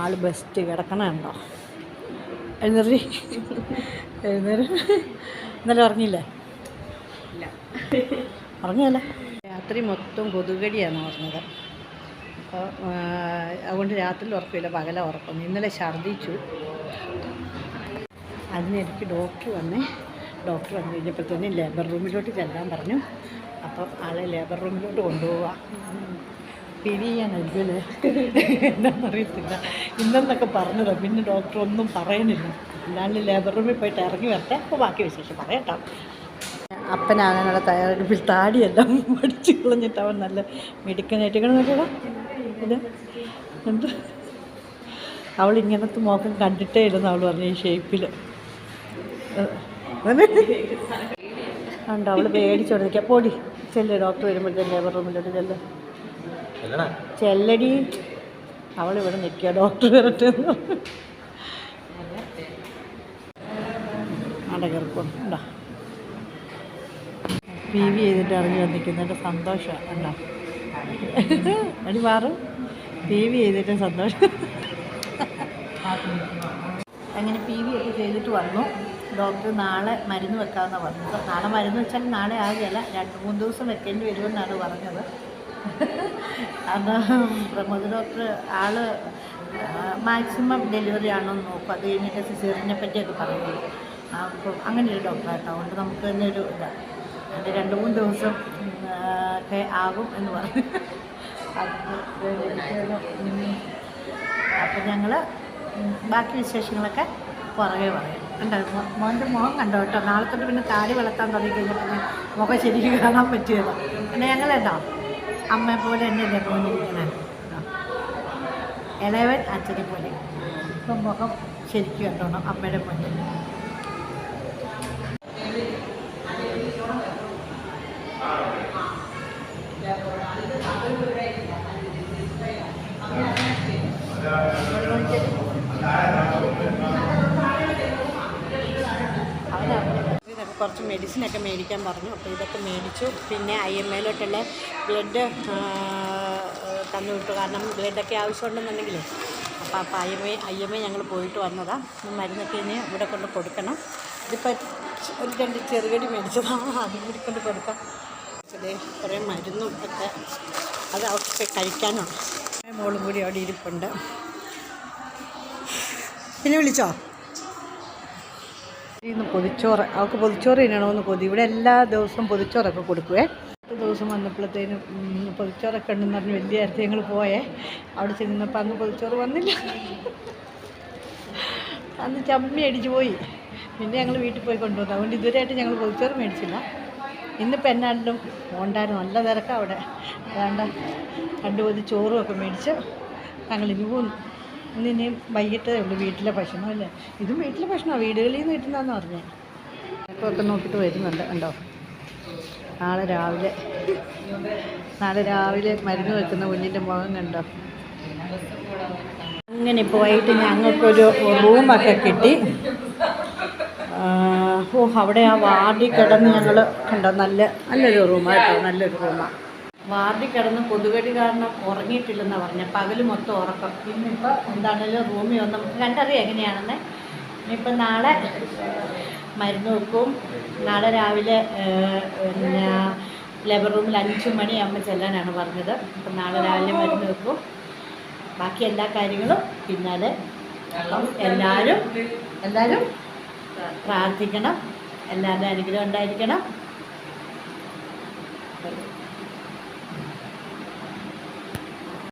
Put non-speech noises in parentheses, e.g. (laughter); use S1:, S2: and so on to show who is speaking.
S1: ആൾ best കിടക്കണുണ്ടോ എഴുന്നേറി. എഴുന്നേറി. ഇന്നലെ ഉറങ്ങിയില്ലേ?
S2: ഇല്ല.
S1: ഉറങ്ങിയല്ല? രാത്രി മൊത്തം കൊതുകടിയാണ് പറഞ്ഞത്. അപ്പോൾ അതുകൊണ്ട് രാത്രി ഉറക്കമില്ല പകല ഉറക്കം. ഇന്നലെ ഛർദ്ദിച്ചു. അതിനിടയ്ക്ക് ഡോക്ടർ വന്നേ ഡോക്ടർ വന്നു തന്നെ ലേബർ റൂമിലോട്ട് ചെല്ലാൻ പറഞ്ഞു. അപ്പം ആളെ ലേബർ റൂമിലോട്ട് കൊണ്ടുപോവാം. പിരിയാനായിരിക്കുമല്ലേ എന്താണെന്നറിയത്തില്ല ഇന്നെന്നൊക്കെ പറഞ്ഞതാണ് പിന്നെ ഡോക്ടർ ഒന്നും പറയുന്നില്ല അല്ലാണ്ട് ലേബർ റൂമിൽ പോയിട്ട് ഇറങ്ങി വരട്ടെ. അപ്പോൾ ബാക്കി വിശേഷം പറയട്ടോ. അപ്പനാകാനുള്ള തയ്യാറെടുപ്പിൽ താടിയെല്ലാം പഠിച്ചു കളഞ്ഞിട്ട് അവൻ നല്ല മിടുക്കനായിട്ട് നോക്കണം ഇത് എന്ത്? അവൾ ഇങ്ങനത്തെ മോക്കം കണ്ടിട്ടേ ഇല്ലെന്ന് അവൾ പറഞ്ഞു ഈ ഷേപ്പിൽ ഉണ്ട് അവൾ പേടിച്ചോണ്ടിരിക്കുക പോടി ചെല്ല്. ഡോക്ടർ വരുമ്പോഴത്തേക്കും ലേബർ റൂമിലോട്ട് ചെല്ല്. ചെല്ലടി. അവൾ ഇവിടെ നിൽക്കുക ഡോക്ടർ വരട്ടെ. ഉണ്ടോ പി വി ചെയ്തിട്ട് ഇറങ്ങി വന്നിരിക്കുന്നതിന്റെ സന്തോഷമാണ് ഉണ്ടോ അടി മാറും. പി വി ചെയ്തിട്ട് സന്തോഷം. അങ്ങനെ പി വി ഒക്കെ ചെയ്തിട്ട് വന്നു. ഡോക്ടർ നാളെ മരുന്ന് വെക്കാമെന്നാണ് പറഞ്ഞത്. നാളെ മരുന്ന് വെച്ചാൽ നാളെ ആകില്ല രണ്ട് മൂന്ന് ദിവസം വെക്കേണ്ടി വരുമെന്നാണ് പറഞ്ഞത്. (laughs) അത് പ്രമോദ് ഡോക്ടർ ആൾ മാക്സിമം ഡെലിവറി ആണോ എന്ന് നോക്കും. അത് കഴിഞ്ഞിട്ട് സിസേറിനെ പറ്റിയൊക്കെ പറഞ്ഞു. അപ്പം അങ്ങനെ ഒരു ഡോക്ടറാട്ടോ. അതുകൊണ്ട് നമുക്ക് തന്നെ ഒരു ഇതാണ് അത് രണ്ട് മൂന്ന് ദിവസം ഒക്കെ ആകും എന്ന് പറഞ്ഞു. (laughs) അപ്പം ഞങ്ങൾ ബാക്കി വിശേഷങ്ങളൊക്കെ പുറകെ പറയാം. കണ്ടോ? മോ- മോന്റെ മുഖം കണ്ടോ കേട്ടോ? നാളെ തൊട്ട് പിന്നെ താടി വളർത്താൻ തുടങ്ങി കഴിഞ്ഞാൽ പിന്നെ മുഖം ശരിക്കും കാണാൻ പറ്റിയതാണ് പിന്നെ ഞങ്ങളുണ്ടോ അമ്മയെ പോലെ തന്നെയല്ലേ മോനിരിക്കണേ ഇളയവൻ അച്ഛനെ പോലെ ഇപ്പം മുഖം ശരിക്കും കണ്ടോണം അമ്മയുടെ മുന്നിൽ ഇതൊക്കെ കുറച്ച് മെഡിസിനൊക്കെ മേടിക്കാൻ പറഞ്ഞു. അപ്പോൾ ഇതൊക്കെ മേടിച്ചു. പിന്നെ ഐ എം എയിലോട്ടുള്ള ബ്ലഡ് തന്നു വിട്ടു. കാരണം ബ്ലഡൊക്കെ ആവശ്യമുണ്ടെന്നുണ്ടെങ്കിലേ. അപ്പോൾ അപ്പോൾ I M A I M A ഞങ്ങൾ പോയിട്ട് വന്നതാണ് മരുന്നൊക്കെ ഇനി ഇവിടെ കൊണ്ട് കൊടുക്കണം. ഇതിപ്പോൾ ഒരു രണ്ട് ചെറുകടി മേടിച്ചതാണ് അതും കൂടി കൊണ്ട് കൊടുക്കാം. അതേ കുറേ മരുന്നും ഒക്കെ അത് അവർക്ക് കഴിക്കാനുണ്ട്. മോളും കൂടി അവിടെ ഇരിപ്പുണ്ട്. പിന്നെ വിളിച്ചോ? ഇന്ന് പൊതിച്ചോറ്. അവൾക്ക് പൊതിച്ചോറ് തിന്നണമെന്ന് കൊതി. ഇവിടെ എല്ലാ ദിവസവും പൊതിച്ചോറൊക്കെ കൊടുക്കുവേ. ഒരു ദിവസം വന്നപ്പോഴത്തേനും പൊതിച്ചോറൊക്കെ ഉണ്ടെന്ന് പറഞ്ഞ് വലിയ നേരത്തെ ഞങ്ങൾ പോയേ. അവിടെ ചെന്നപ്പോൾ അന്ന് പൊതിച്ചോറ് വന്നില്ല. അന്ന് ചമ്മി അടിച്ചു പോയി. പിന്നെ ഞങ്ങൾ വീട്ടിൽ പോയി കൊണ്ടുവന്നു. അതുകൊണ്ട് ഇതുവരെയായിട്ട് ഞങ്ങൾ പൊതിച്ചോറ് മേടിച്ചില്ല. ഇന്നിപ്പോൾ എന്നാണ്ടും ഉണ്ടായിരുന്നു നല്ല തിരക്കാണ് അവിടെ. അതാണ്ട് രണ്ട് പൊതി ചോറും ഒക്കെ മേടിച്ച് ഞങ്ങൾ ഇനി പോന്നു. ഇന്ന് ഇനിയും വൈകിട്ടേ ഉള്ളൂ വീട്ടിലെ ഭക്ഷണം അല്ലേ? ഇതും വീട്ടിലെ ഭക്ഷണമാണ് വീടുകളിൽ നിന്ന് കിട്ടുന്നതെന്ന് പറഞ്ഞേ. ഒക്കെ നോക്കിയിട്ട് വരുന്നുണ്ട് കണ്ടോ? നാളെ രാവിലെ നാളെ രാവിലെ മരുന്ന് വെക്കുന്ന കുഞ്ഞിന്റെ മുഖം കണ്ടോ? അങ്ങനെ പോയിട്ട് ഞങ്ങൾക്കൊരു റൂമൊക്കെ കിട്ടി. ഓ അവിടെ ആ വാർഡിൽ കിടന്ന് ഞങ്ങൾ കണ്ടോ? നല്ല നല്ലൊരു റൂമാണ് നല്ലൊരു റൂമാണ് വാർഡിൽ കിടന്ന് കൊതുകടി കാരണം ഉറങ്ങിയിട്ടില്ലെന്നാണ് പറഞ്ഞത് പകൽ മൊത്തം ഉറക്കം. ഇന്നിപ്പോൾ എന്താണേലും റൂമിൽ വന്ന് നമുക്ക് കണ്ടറിയാം എങ്ങനെയാണെന്ന്. ഇനിയിപ്പോൾ നാളെ മരുന്ന് വെക്കും. നാളെ രാവിലെ പിന്നെ ലേബർ റൂമിൽ അഞ്ച് മണിയാകുമ്പോൾ ചെല്ലാനാണ് പറഞ്ഞത്. അപ്പം നാളെ രാവിലെ മരുന്ന് വെക്കും. ബാക്കി എല്ലാ കാര്യങ്ങളും പിന്നാലെ എല്ലാവരും എല്ലാവരും പ്രാർത്ഥിക്കണം. എല്ലാവരുടെ അനുഗ്രഹം ഉണ്ടായിരിക്കണം.